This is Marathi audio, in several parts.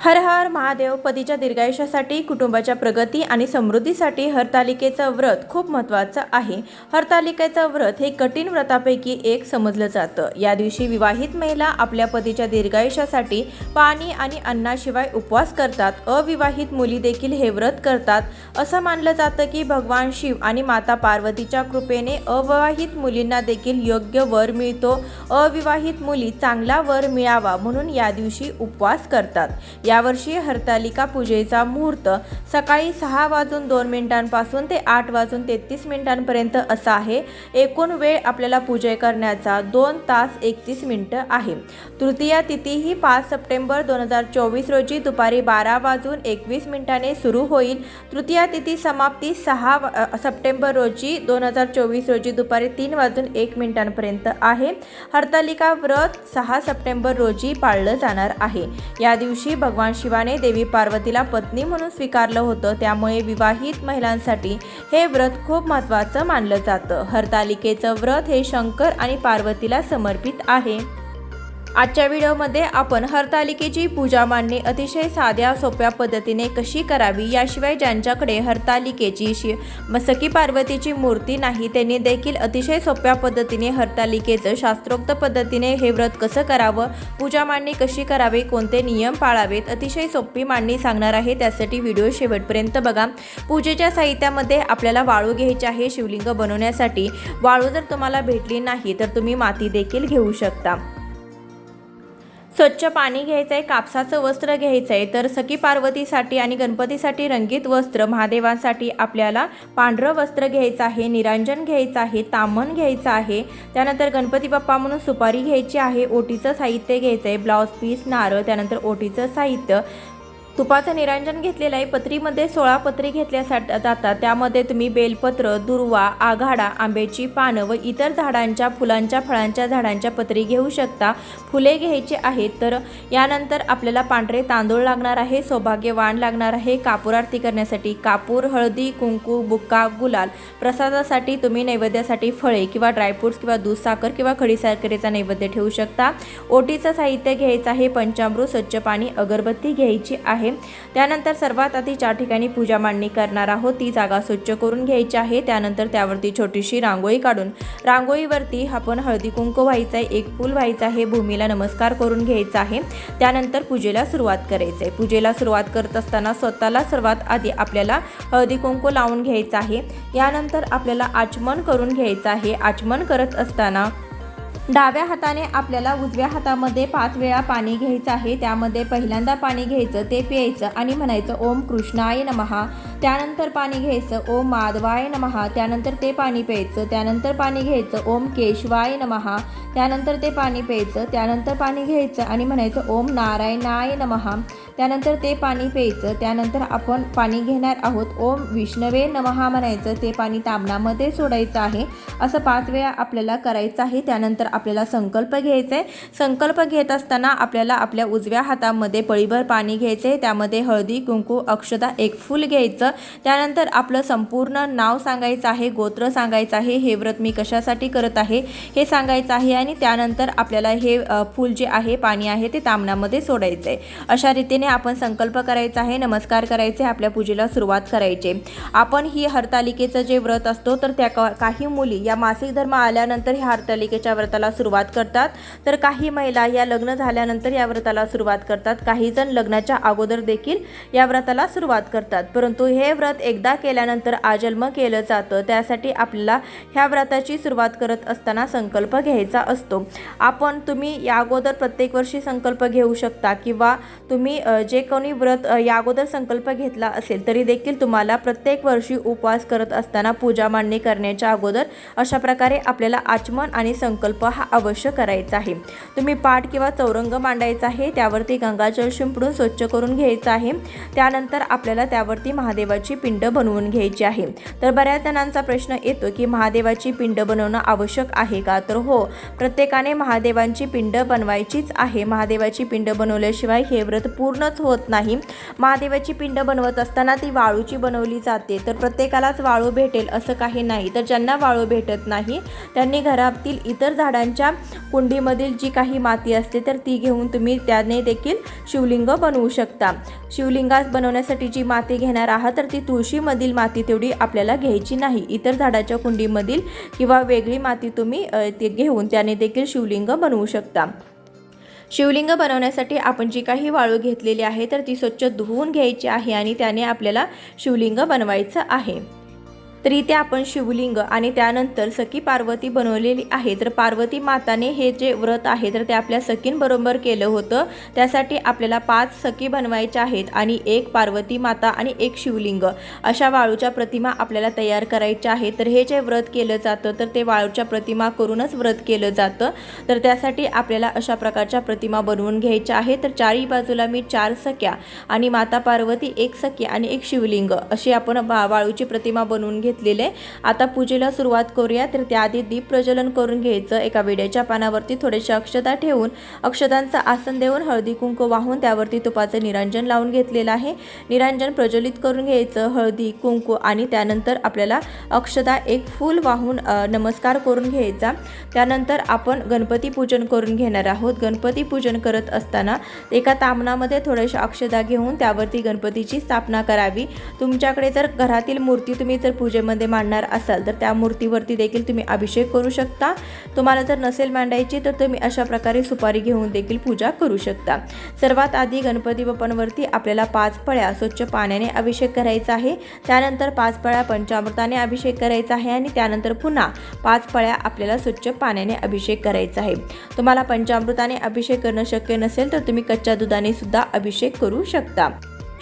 हर हर महादेव पतीच्या दीर्घायुष्यासाठी कुटुंबाच्या प्रगती आणि समृद्धीसाठी हरतालिकेचं व्रत खूप महत्त्वाचं आहे. हरतालिकेचं व्रत हे कठीण व्रतापैकी एक समजलं जातं. या दिवशी विवाहित महिला आपल्या पतीच्या दीर्घायुष्यासाठी पाणी आणि अन्नाशिवाय उपवास करतात. अविवाहित मुली देखील हे व्रत करतात. असं मानलं जातं की भगवान शिव आणि माता पार्वतीच्या कृपेने अविवाहित मुलींना देखील योग्य वर मिळतो. अविवाहित मुली चांगला वर मिळावा म्हणून या दिवशी उपवास करतात. यावर्षी हरतालिका पूजेचा मुहूर्त सकाळी सहा वाजून दोन मिनिटांपासून ते आठ वाजून तेहतीस मिनिटांपर्यंत असा आहे. एकूण वेळ आपल्याला पूजे करण्याचा दोन तास एकतीस मिनिटं आहे. तृतीया तिथी ही पाच सप्टेंबर दोन हजार चोवीस रोजी दुपारी बारा वाजून एकवीस मिनिटाने सुरू होईल. तृतीया तिथी समाप्ती सहा सप्टेंबर रोजी दोन हजार चोवीस रोजी दुपारी तीन वाजून एक मिनिटांपर्यंत आहे. हरतालिका व्रत सहा सप्टेंबर रोजी पाळलं जाणार आहे. या दिवशी भगवान शिवाने देवी पार्वतीला पत्नी म्हणून स्वीकारलं होतं. त्यामुळे विवाहित महिलांसाठी हे व्रत खूप महत्त्वाचं मानलं जातं. हरतालिकेचं व्रत हे शंकर आणि पार्वतीला समर्पित आहे. आजच्या व्हिडिओमध्ये आपण हरतालिकेची पूजा मांडणी अतिशय साध्या सोप्या पद्धतीने कशी करावी याशिवाय ज्यांच्याकडे हरतालिकेची शि सखी पार्वतीची मूर्ती नाही त्यांनी देखील अतिशय सोप्या पद्धतीने हरतालिकेचं शास्त्रोक्त पद्धतीने हे व्रत कसं करावं पूजा मांडणी कशी करावी कोणते नियम पाळावेत अतिशय सोपी मांडणी सांगणार आहे. त्यासाठी व्हिडिओ शेवटपर्यंत बघा. पूजेच्या साहित्यामध्ये आपल्याला वाळू घ्यायची आहे शिवलिंग बनवण्यासाठी. वाळू जर तुम्हाला भेटली नाही तर तुम्ही माती देखील घेऊ शकता. स्वच्छ पाणी घ्यायचं आहे कापसाचं वस्त्र घ्यायचं आहे तर सखी पार्वतीसाठी आणि गणपतीसाठी रंगीत वस्त्र महादेवांसाठी आपल्याला पांढरं वस्त्र घ्यायचं आहे निरांजन घ्यायचं आहे तामण घ्यायचं आहे. त्यानंतर गणपती बाप्पा म्हणून सुपारी घ्यायची आहे ओटीचं साहित्य घ्यायचं आहे ब्लाऊज पीस नारळ त्यानंतर ओटीचं साहित्य. तुपाचं निरांजन घेतलेलं आहे. पत्रीमध्ये सोळा पत्री घेतल्या सा- जातात. त्यामध्ये तुम्ही बेलपत्र दुर्वा आघाडा आंब्याची पानं व इतर झाडांच्या फुलांच्या फळांच्या झाडांच्या पत्री घेऊ शकता. फुले घ्यायची आहेत तर यानंतर आपल्याला पांढरे तांदूळ लागणार आहे सौभाग्यवान लागणार आहे. कापूर आरती करण्यासाठी कापूर हळदी कुंकू बुक्का गुलाल प्रसादासाठी तुम्ही नैवेद्यासाठी फळे किंवा ड्रायफ्रुट्स किंवा दूध साखर किंवा खडीसाखरेचा नैवेद्य ठेवू शकता. ओटीचं साहित्य घ्यायचं आहे. पंचामृत स्वच्छ पाणी अगरबत्ती घ्यायची आहे. त्यानंतर सर्वात आधी ज्या ठिकाणी पूजा मांडणी करणार आहोत ती जागा स्वच्छ करून घ्यायची आहे. त्यानंतर त्यावरती छोटीशी रांगोळी काढून रांगोळीवरती आपण हळदी कुंकू व्हायचं आहे एक फूल व्हायचं आहे भूमीला नमस्कार करून घ्यायचा आहे. त्यानंतर पूजेला सुरुवात करायचं आहे पूजेला सुरुवात करत असताना स्वतःला सर्वात आधी आपल्याला हळदी कुंकू लावून घ्यायचं आहे. यानंतर आपल्याला आचमन करून घ्यायचं आहे. आचमन करत असताना डाव्या हाताने आपल्याला उजव्या हातामध्ये पाच वेळा पाणी घ्यायचं आहे. त्यामध्ये पहिल्यांदा पाणी घ्यायचं ते प्यायचं आणि म्हणायचं ओम कृष्णाय नमहा त्यानंतर पाणी घ्यायचं. ओम माधवाय नमहा त्यानंतर ते पाणी प्यायचं. त्यानंतर पाणी घ्यायचं. ओम केशवाय नमहा त्यानंतर ते पाणी प्यायचं. त्यानंतर पाणी घ्यायचं आणि म्हणायचं ओम नारायणाय नमहा त्यानंतर ते पाणी प्यायचं. त्यानंतर आपण पाणी घेणार आहोत. ओम विष्णवे नमहा म्हणायचं. ते पाणी तांबणामध्ये सोडायचं आहे. असं पाच वेळा आपल्याला करायचं आहे. त्यानंतर आपल्याला संकल्प घ्यायचा आहे संकल्प घेत असताना आपल्याला आपल्या उजव्या हातामध्ये पळीभर पाणी घ्यायचं आहे त्यामध्ये हळदी कुंकू अक्षता एक फूल घ्यायचं. त्यानंतर आपलं संपूर्ण नाव सांगायचं आहे गोत्र सांगायचं आहे हे व्रत मी कशासाठी करत आहे हे सांगायचं आहे आणि त्यानंतर आपल्याला हे फूल जे आहे पाणी आहे ते तामणामध्ये सोडायचं आहे अशा रीतीने आपण संकल्प करायचा आहे नमस्कार करायचे आपल्या पूजेला सुरुवात करायची. आपण ही हरतालिकेचं जे व्रत असतो तर त्या काही मुली या मासिक धर्म आल्यानंतर ह्या हरतालिकेच्या व्रताला सुरुवात करतात. तर काही महिला या लग्न झाल्यानंतर या व्रताला सुरुवात करतात. काही जण लग्नाच्या अगोदर देखील या व्रताला सुरुवात करतात. परंतु हे व्रत एकदा केल्यानंतर आजन्म केलं जातं त्यासाठी आपल्याला ह्या व्रताची सुरुवात करत असताना संकल्प घ्यायचा असतो. आपण तुम्ही या अगोदर प्रत्येक वर्षी संकल्प घेऊ शकता किंवा तुम्ही जे कोणी व्रत या अगोदर संकल्प घेतला असेल तरी देखील तुम्हाला प्रत्येक वर्षी उपवास करत असताना पूजा मांडणी करण्याच्या अगोदर अशा प्रकारे आपल्याला आचमन आणि संकल्प हा अवश्य करायचा आहे. तुम्ही पाठ किंवा चौरंग मांडायचा आहे त्यावरती गंगाजल शिंपडून स्वच्छ करून घ्यायचं आहे. त्यानंतर आपल्याला त्यावरती महादेव महादेवाची पिंड बनवून घ्यायची आहे. तर बऱ्याच जणांचा प्रश्न येतो की महादेवाची पिंड बनवणं आवश्यक आहे का? तर हो प्रत्येकाने महादेवांची पिंड बनवायचीच आहे. महादेवाची पिंड बनवल्याशिवाय हे व्रत पूर्णच होत नाही. महादेवाची पिंड बनवत असताना ती वाळूची बनवली जाते. तर प्रत्येकालाच वाळू भेटेल असं काही नाही. तर ज्यांना वाळू भेटत नाही त्यांनी घरातील इतर झाडांच्या कुंडीमधील जी काही माती असते तर ती घेऊन तुम्ही त्याने देखील शिवलिंग बनवू शकता. शिवलिंगास बनवण्यासाठी जी माती घेणार आहात तर ती तुळशीमधील माती तेवढी आपल्याला घ्यायची नाही. इतर झाडाच्या कुंडीमधील किंवा वेगळी माती तुम्ही ते घेऊन त्याने देखील शिवलिंग बनवू शकता. शिवलिंग बनवण्यासाठी आपण जी काही वाळू घेतलेली आहे तर ती स्वच्छ धुवून घ्यायची आहे आणि त्याने आपल्याला शिवलिंग बनवायचं आहे. तर इथे आपण शिवलिंग आणि त्यानंतर सखी पार्वती बनवलेली आहे. तर पार्वती माताने हे जे व्रत आहे तर ते आपल्या सखींबरोबर केलं होतं. त्यासाठी आपल्याला पाच सखी बनवायच्या आहेत आणि एक पार्वती माता आणि एक शिवलिंग. अशा वाळूच्या प्रतिमा आपल्याला तयार करायच्या आहेत. तर हे जे व्रत केलं जातं तर ते वाळूच्या प्रतिमा करूनच व्रत केलं जातं. तर त्यासाठी आपल्याला अशा प्रकारच्या प्रतिमा बनवून घ्यायच्या आहेत. तर चारही बाजूला मी चार सख्या आणि माता पार्वती एक सखी आणि एक शिवलिंग अशी आपण वा वाळूची प्रतिमा बनवून घेत घेतलेली आहे. आता पूजेला सुरुवात करूया. तर त्याआधी दीप प्रज्वलन करून घ्यायचं. एका विड्याच्या पानावरती थोडेशा अक्षता ठेवून अक्षतांचं आसन देऊन हळदी कुंकू वाहून त्यावरती तुपाचं निरांजन लावून घेतलेलं आहे. निरांजन प्रज्वलित करून घ्यायचं. हळदी कुंकू आणि त्यानंतर आपल्याला अक्षता एक फूल वाहून नमस्कार करून घ्यायचा. त्यानंतर आपण गणपती पूजन करून घेणार आहोत. गणपती पूजन करत असताना एका तामणामध्ये थोड्याशा अक्षता घेऊन त्यावरती गणपतीची स्थापना करावी. तुमच्याकडे जर घरातील मूर्ती तुम्ही जर पूजेमध्ये मांडणार असाल तर त्या मूर्तीवरती देखील तुम्ही अभिषेक करू शकता. तुम्हाला जर नसेल मांडायची तर तुम्ही अशा प्रकारे सुपारी घेऊन देखील पूजा करू शकता. सर्वात आधी गणपती बाप्पांवरती आपल्याला पाच पळ्या स्वच्छ पाण्याने अभिषेक करायचा आहे. त्यानंतर पाच पळ्या पंचामृताने अभिषेक करायचा आहे आणि त्यानंतर पुन्हा पाच पळ्या आपल्याला स्वच्छ पाण्याने अभिषेक करायचा आहे. तुम्हाला पंचामृताने अभिषेक करणं शक्य नसेल तर तुम्ही कच्च्या दुधाने सुद्धा अभिषेक करू शकता.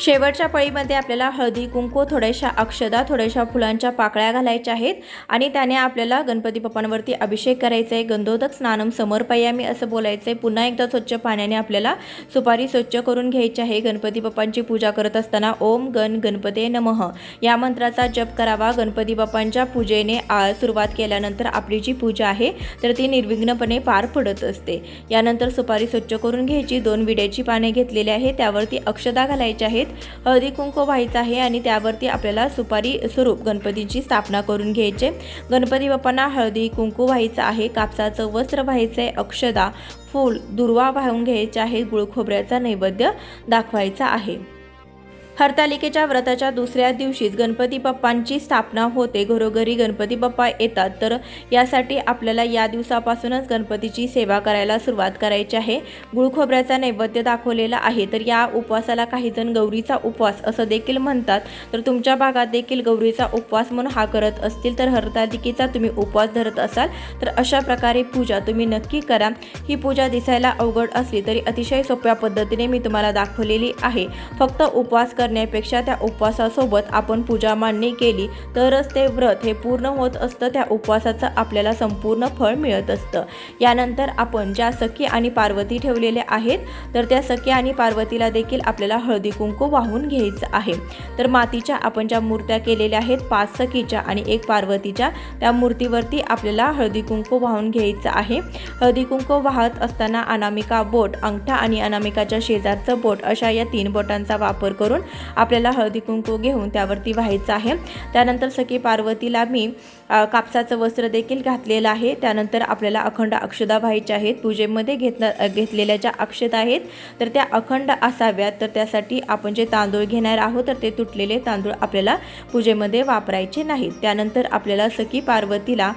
शेवटच्या पळीमध्ये आपल्याला हळदी कुंकू थोड्याशा अक्षदा थोड्याशा फुलांच्या पाकळ्या घालायच्या आहेत आणि त्याने आपल्याला गणपती बाप्पांवरती अभिषेक करायचा आहे गंधोदक स्नानम समर्पयामी असं बोलायचं आहे पुन्हा एकदा स्वच्छ पाण्याने आपल्याला सुपारी स्वच्छ करून घ्यायची आहे. गणपती बाप्पांची पूजा करत असताना ओम गण गणपते नमः या मंत्राचा जप करावा. गणपती बाप्पांच्या पूजेने आ, सुरुवात केल्यानंतर आपली जी पूजा आहे तर ती निर्विघ्नपणे पार पडत असते. यानंतर सुपारी स्वच्छ करून घ्यायची. दोन विड्याची पाने घेतलेली आहे. त्यावरती अक्षदा घालायची आहेत. हळदी कुंकू व्हायचं आहे आणि त्यावरती आपल्याला सुपारी स्वरूप गणपतीची स्थापना करून घ्यायचे. गणपती बाप्पांना हळदी कुंकू व्हायचं आहे. कापसाचं वस्त्र व्हायचं आहे. अक्षदा फूल दुर्वा वाहून घ्यायचे आहे. गुळखोबऱ्याचा नैवेद्य दाखवायचा आहे. हरतालिकेच्या व्रताच्या दुसऱ्या दिवशीच गणपती बाप्पांची स्थापना होते. घरोघरी गणपती बाप्पा येतात. तर यासाठी आपल्याला या दिवसापासूनच गणपतीची सेवा करायला सुरुवात करायची आहे. गुळखोबऱ्याचा नैवेद्य दाखवलेला आहे. तर या उपवासाला काही जण गौरीचा उपवास असं देखील म्हणतात. तर तुमच्या भागात देखील गौरीचा उपवास म्हणून हा करत असतील तर हरतालिकेचा तुम्ही उपवास धरत असाल तर अशा प्रकारे पूजा तुम्ही नक्की करा. ही पूजा दिसायला अवघड असली तरी अतिशय सोप्या पद्धतीने मी तुम्हाला दाखवलेली आहे. फक्त उपवास करण्यापेक्षा त्या उपवासासोबत आपण पूजा मांडणी केली तरच ते व्रत हे पूर्ण होत असतं त्या उपवासाचं आपल्याला संपूर्ण फळ मिळत असतं. यानंतर आपण ज्या सखी आणि पार्वती ठेवलेल्या आहेत तर त्या सखी आणि पार्वतीला देखील आपल्याला हळदी कुंकू वाहून घ्यायचं आहे. तर मातीच्या आपण ज्या मूर्त्या केलेल्या आहेत पाच सखीच्या आणि एक पार्वतीच्या त्या मूर्तीवरती आपल्याला हळदी कुंकू वाहून घ्यायचं आहे. हळदी कुंकू वाहत असताना अनामिका बोट अंगठा आणि अनामिकाच्या शेजारचं बोट अशा या तीन बोटांचा वापर करून आपल्याला हळदी कुंकू घेऊन त्यावरती व्हायचं आहे. त्यानंतर सखी पार्वतीला मी कापसाचं वस्त्र देखील घातलेलं आहे. त्यानंतर आपल्याला अखंड अक्षदा व्हायच्या आहेत. पूजेमध्ये घेतल्या घेतलेल्या ज्या अक्षता आहेत तर त्या अखंड असाव्यात. तर त्यासाठी आपण जे तांदूळ घेणार आहोत तर ते तुटलेले तांदूळ आपल्याला पूजेमध्ये वापरायचे नाहीत. त्यानंतर आपल्याला सखी पार्वतीला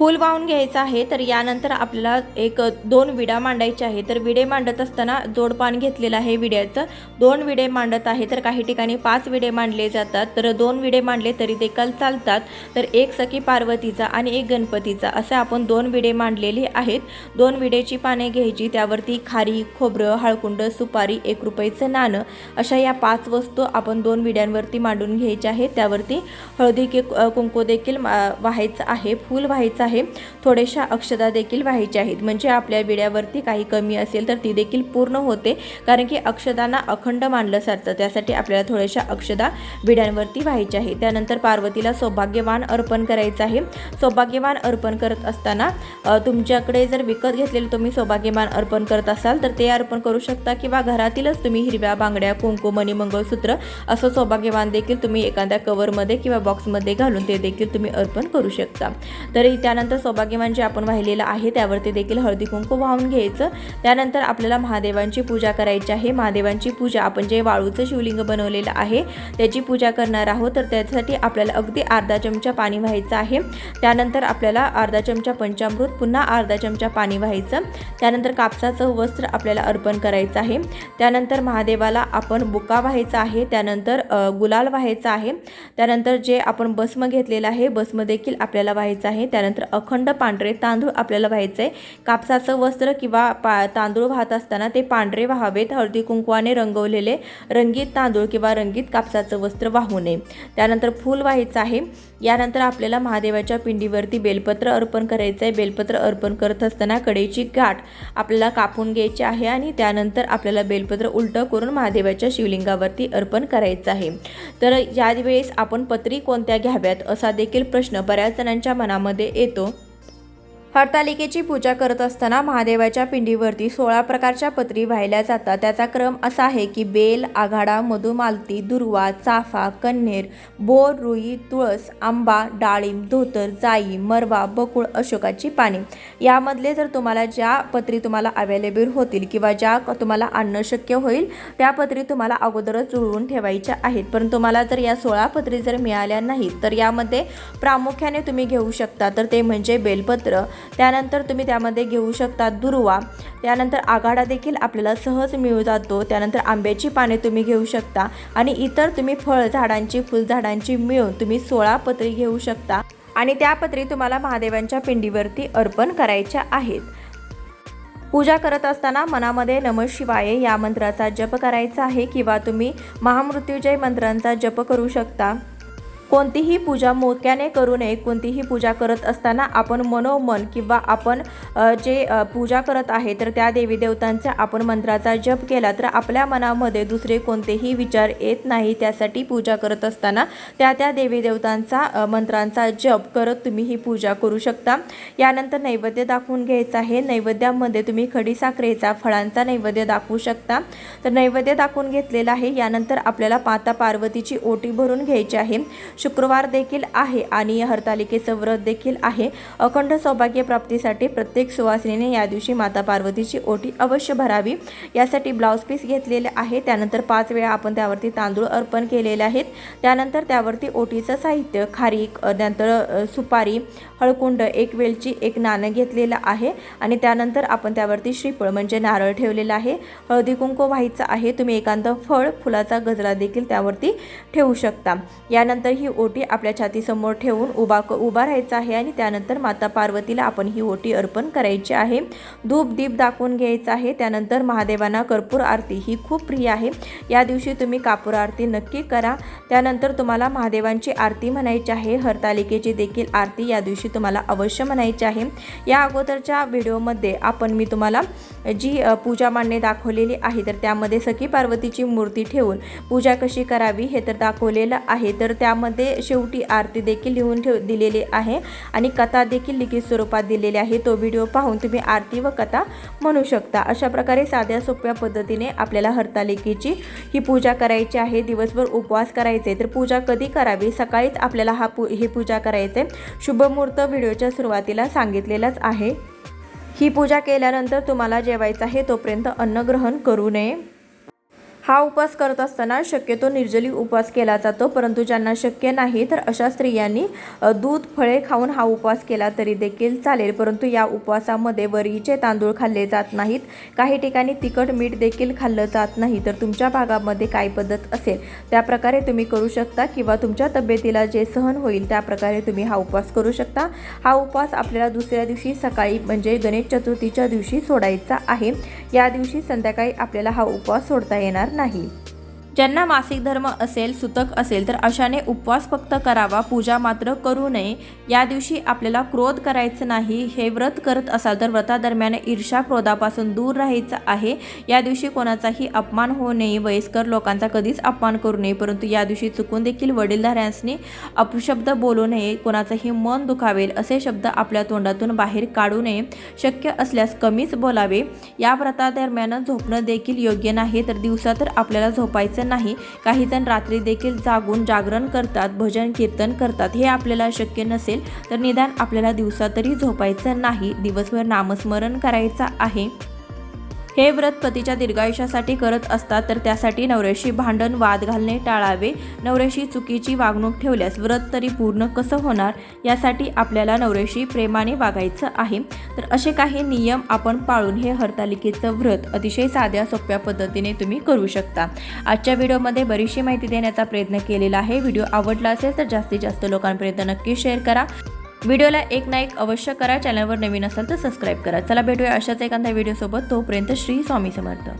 फूल वाहून घ्यायचं आहे तर यानंतर आपल्याला एक दोन विडा मांडायचे आहे तर विडे मांडत असताना जोडपान घेतलेलं आहे विड्याचं. दोन विडे मांडत आहे तर काही ठिकाणी पाच विडे मांडले जातात. तर दोन विडे मांडले तरी देखील चालतात. तर एक सखी पार्वतीचा आणि एक गणपतीचा असे आपण दोन विडे मांडलेले आहेत. दोन विडेची पाने घ्यायची त्यावरती खारी खोबरं हळकुंड सुपारी एक रुपयाचं नाणं अशा या पाच वस्तू आपण दोन विड्यांवरती मांडून घ्यायच्या आहेत. त्यावरती हळदी के कुंकू देखील मा- व्हायचं आहे फूल व्हायचं आहे आहे. थोड्याशा अक्षदा देखील व्हायच्या आहेत. म्हणजे आपल्या विड्यावरती काही कमी असेल तर ती देखील पूर्ण होते. कारण की अक्षदांना अखंड मानलं जातं. त्यासाठी आपल्याला थोड्याशा अक्षदा विड्यांवरती व्हायच्या आहे त्यानंतर पार्वतीला सौभाग्यवान अर्पण करायचं आहे. सौभाग्यवान अर्पण करत असताना तुमच्याकडे जर विकत घेतलेलं तुम्ही सौभाग्यवान अर्पण करत असाल तर ते अर्पण करू शकता किंवा घरातीलच तुम्ही हिरव्या बांगड्या कुंकू मणी मंगळसूत्र असं सौभाग्यवान देखील तुम्ही एखाद्या कवरमध्ये किंवा बॉक्समध्ये घालून ते देखील तुम्ही अर्पण करू शकता. तरी त्यानंतर त्यानंतर सौभाग्यवान जे आपण वाहिलेलं आहे त्यावरती देखील हळदी कुंकू वाहून घ्यायचं. त्यानंतर आपल्याला महादेवांची पूजा करायची आहे. महादेवांची पूजा आपण जे वाळूचं शिवलिंग बनवलेलं आहे त्याची पूजा करणार आहोत. तर त्यासाठी आपल्याला अगदी अर्धा चमचा पाणी व्हायचं आहे. त्यानंतर आपल्याला अर्धा चमचा पंचामृत पुन्हा अर्धा चमचा पाणी व्हायचं. त्यानंतर कापसाचं वस्त्र आपल्याला अर्पण करायचं आहे. त्यानंतर महादेवाला आपण बुका व्हायचा आहे. त्यानंतर गुलाल व्हायचा आहे. त्यानंतर जे आपण भस्म घेतलेलं आहे भस्म देखील आपल्याला व्हायचं आहे. त्यानंतर अखंड पांढरे तांदूळ आपल्याला व्हायचं. आहे कापसाचं वस्त्र किंवा पा तांदूळ वाहत असताना ते पांढरे व्हावेत. हळदी कुंकवाने रंगवलेले रंगीत तांदूळ किंवा रंगीत कापसाचं वस्त्र वाहू नये. त्यानंतर फूल व्हायचं आहे. यानंतर आपल्याला महादेवाच्या पिंडीवरती बेलपत्र अर्पण करायचं आहे बेलपत्र अर्पण करत असताना कडेची गाठ आपल्याला कापून घ्यायची आहे आणि त्यानंतर आपल्याला बेलपत्र उलटं करून महादेवाच्या शिवलिंगावरती अर्पण करायचं आहे. तर यावेळेस आपण पत्री कोणत्या घ्याव्यात? असा देखील प्रश्न बऱ्याच जणांच्या मनामध्ये येतो. itu. हरतालिकेची पूजा करत असताना महादेवाच्या पिंडीवरती सोळा प्रकारच्या पत्री वाहिल्या जातात. त्याचा क्रम असा आहे की बेल आघाडा मधुमालती दुर्वा चाफा कन्हेर बोर रुई तुळस आंबा डाळिंब धोतर जाई मरवा बकुळ अशोकाची पाने. यामधले जर तुम्हाला ज्या पत्री तुम्हाला अवेलेबल होतील किंवा ज्या तुम्हाला आणणं शक्य होईल त्या पत्री तुम्हाला अगोदरच जुळवून ठेवायच्या आहेत. पण तुम्हाला जर या सोळा पत्री जर मिळाल्या नाहीत तर यामध्ये प्रामुख्याने तुम्ही घेऊ शकता. तर ते म्हणजे बेलपत्र. त्यानंतर तुम्ही त्यामध्ये घेऊ शकता दुर्वा. त्यानंतर आघाडा देखील आपल्याला सहज मिळू जातो. त्यानंतर आंब्याची पाने तुम्ही घेऊ शकता. आणि इतर तुम्ही फळ झाडांची फुलझाडांची मिळून तुम्ही सोळा पत्री घेऊ शकता. आणि त्या पत्री तुम्हाला महादेवांच्या पिंडीवरती अर्पण करायच्या आहेत. पूजा करत असताना मनामध्ये नम शिवाय या मंत्राचा जप करायचा आहे किंवा तुम्ही महामृत्युंजय मंत्रांचा जप करू शकता. कोणतीही पूजा मोक्याने करू नये कोणतीही पूजा करत असताना आपण मनोमन किंवा आपण जे पूजा करत आहे तर त्या देवी देवतांचा आपण मंत्राचा जप केला तर आपल्या मनामध्ये दुसरे कोणतेही विचार येत नाही. त्यासाठी पूजा करत असताना त्या त्या देवी देवतांचा मंत्रांचा जप करत तुम्ही ही पूजा करू शकता. यानंतर नैवेद्य दाखवून घ्यायचं आहे. नैवेद्यामध्ये तुम्ही खडीसाखरेचा फळांचा नैवेद्य दाखवू शकता. तर नैवेद्य दाखवून घेतलेला आहे. यानंतर आपल्याला माता पार्वतीची ओटी भरून घ्यायची आहे. शुक्रवार देखील आहे आणि हरतालिकेचं व्रत देखील आहे. अखंड सौभाग्य प्राप्तीसाठी प्रत्येक सुवासिनीने या दिवशी माता पार्वतीची ओटी अवश्य भरावी. यासाठी ब्लाऊज पीस घेतलेले आहे. त्यानंतर पाच वेळा आपण त्यावरती तांदूळ अर्पण केलेले आहेत. त्यानंतर त्यावरती ओटीचं साहित्य खारीक त्यानंतर सुपारी हळकुंड एक वेलची एक नाणं घेतलेलं आहे. आणि त्यानंतर आपण त्यावरती श्रीफळ म्हणजे नारळ ठेवलेला आहे. हळदी कुंकू व्हायचं आहे. तुम्ही एकांत फळ फुलाचा गजरा देखील त्यावरती ठेवू शकता. यानंतर ही ओटी आपल्या छातीसमोर ठेवून उभा क उभा राहायचा आहे आणि त्यानंतर माता पार्वतीला आपण ही ओटी अर्पण करायची आहे. धूप दीप दाखवून घ्यायचा आहे. त्यानंतर महादेवांना कर्पूर आरती ही खूप प्रिय आहे. या दिवशी तुम्ही कापूर आरती नक्की करा. त्यानंतर तुम्हाला महादेवांची आरती म्हणायची आहे. हरतालिकेची देखील आरती या दिवशी तुम्हाला अवश्य म्हणायची आहे. या अगोदरच्या व्हिडिओमध्ये आपण मी तुम्हाला जी पूजा मांडणे दाखवलेली आहे तर त्यामध्ये सखी पार्वतीची मूर्ती ठेवून पूजा कशी करावी हे तर दाखवलेलं आहे. तर त्यामध्ये शेवटी आरती देखील लिहून ठेव दिलेली आहे. आणि कथा देखील लिखित स्वरूपात दिलेली आहे. तो व्हिडिओ पाहून तुम्ही आरती व कथा म्हणू शकता. अशा प्रकारे साध्या सोप्या पद्धतीने आपल्याला हरतालिकेची ही पूजा करायची आहे. दिवसभर उपवास करायचे. तर पूजा कधी करावी? सकाळीच आपल्याला हा पू ही पूजा करायचे. शुभमुहूर्त व्हिडिओच्या सुरुवातीला सांगितलेलाच आहे. ही पूजा केल्यानंतर तुम्हाला जेवायचं आहे तोपर्यंत अन्न ग्रहण करू नये. हा उपवास करत असताना शक्यतो निर्जली उपवास केला जातो परंतु ज्यांना शक्य नाही तर अशा स्त्रियांनी दूध फळे खाऊन हा उपवास केला तरी देखील चालेल. परंतु या उपवासामध्ये वरीचे तांदूळ खाल्ले जात नाहीत. काही ठिकाणी तिखट मीठ देखील खाल्लं जात नाही. तर तुमच्या भागामध्ये काय पद्धत असेल त्या प्रकारे तुम्ही करू शकता किंवा तुमच्या तब्येतीला जे सहन होईल त्या प्रकारे तुम्ही हा उपवास करू शकता. हा उपवास आपल्याला दुसऱ्या दिवशी सकाळी म्हणजे गणेश चतुर्थीच्या दिवशी सोडायचा आहे. या दिवशी संध्याकाळी आपल्याला हा उपवास सोडता येणार नाही. ज्यांना मासिक धर्म असेल सुतक असेल तर अशाने उपवास फक्त करावा पूजा मात्र करू नये. या दिवशी आपल्याला क्रोध करायचं नाही हे व्रत करत असाल तर व्रतादरम्यान ईर्षा क्रोधापासून दूर राहायचं आहे. या दिवशी कोणाचाही अपमान होऊ नये वयस्कर लोकांचा कधीच अपमान करू नये परंतु या दिवशी चुकून देखील वडीलधाऱ्यांनी अपशब्द बोलू नये कोणाचंही मन दुखावेल असे शब्द आपल्या तोंडातून बाहेर काढू नये. शक्य असल्यास कमीच बोलावे. या व्रतादरम्यान झोपणं देखील योग्य नाही तर दिवसा तर आपल्याला झोपायचं नाही काही जण रात्री देखील जागून जागरण करतात भजन कीर्तन करतात हे आपल्याला शक्य नसेल तर निदान आपल्याला दिवसा तरी झोपायचं नाही. दिवसभर नामस्मरण करायचं आहे. हे व्रत पतीच्या दीर्घायुष्यासाठी करत असतात तर त्यासाठी नवऱ्याशी भांडण वाद घालणे टाळावे. नवऱ्याशी चुकीची वागणूक ठेवल्यास व्रत तरी पूर्ण कसं होणार? यासाठी आपल्याला नवऱ्याशी प्रेमाने वागायचं आहे. तर असे काही नियम आपण पाळून हे हरतालिकेचं व्रत अतिशय साध्या सोप्या पद्धतीने तुम्ही करू शकता. आजच्या व्हिडिओमध्ये बरीचशी माहिती देण्याचा प्रयत्न केलेला आहे. व्हिडिओ आवडला असेल तर जास्तीत जास्त लोकांपर्यंत नक्की शेअर करा. व्हिडिओला एक ना एक अवश्य करा. चॅनलवर नवीन असाल तर सबस्क्राईब करा. चला भेटूया अशाच एखाद्या व्हिडिओसोबत तोपर्यंत श्री स्वामी समर्थ.